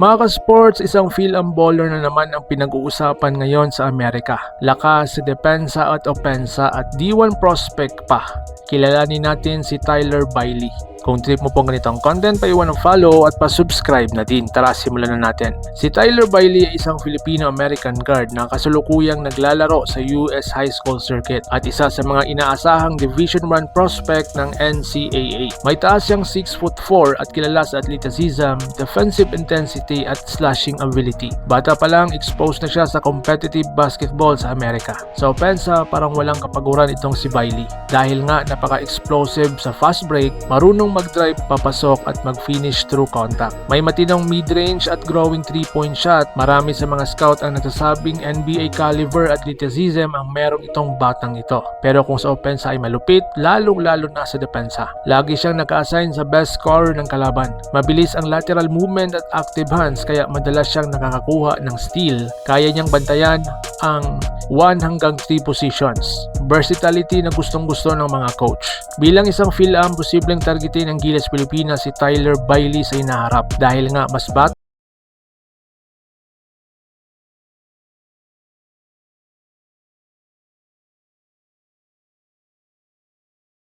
Mga ka-sports, isang Phil-Am baller na naman ang pinag-uusapan ngayon sa Amerika. Lakas, depensa at opensa at D1 prospect pa. Kilalanin natin si Tyler Bailey. Kung trip mo pong ganitong content, paiwan ng follow at pa-subscribe na din. Tara, simulan na natin. Si Tyler Bailey ay isang Filipino-American guard na kasalukuyang naglalaro sa US High School Circuit at isa sa mga inaasahang Division 1 prospect ng NCAA. May taas siyang 6'4 at kilala sa athleticism, defensive intensity at slashing ability. Bata pa lang, exposed na siya sa competitive basketball sa Amerika. Sa opensa, parang walang kapaguran itong si Bailey. Dahil nga napaka-explosive sa fast break, marunong mag-drive papasok at mag-finish through contact. May matinong mid-range at growing 3-point shot. Marami sa mga scout ang nagsasabing NBA caliber athleticism ang merong itong batang ito. Pero kung sa opensa ay malupit, lalong-lalo na sa depensa. Lagi siyang naka-assign sa best scorer ng kalaban. Mabilis ang lateral movement at active hands kaya madalas siyang nakakakuha ng steal. Kaya niyang bantayan ang 1 hanggang 3 positions. Versatility na gustong gusto ng mga coach. Bilang isang Phil-Am, posibleng targetin ng Gilas Pilipinas si Tyler Bailey sa inaharap dahil nga mas bata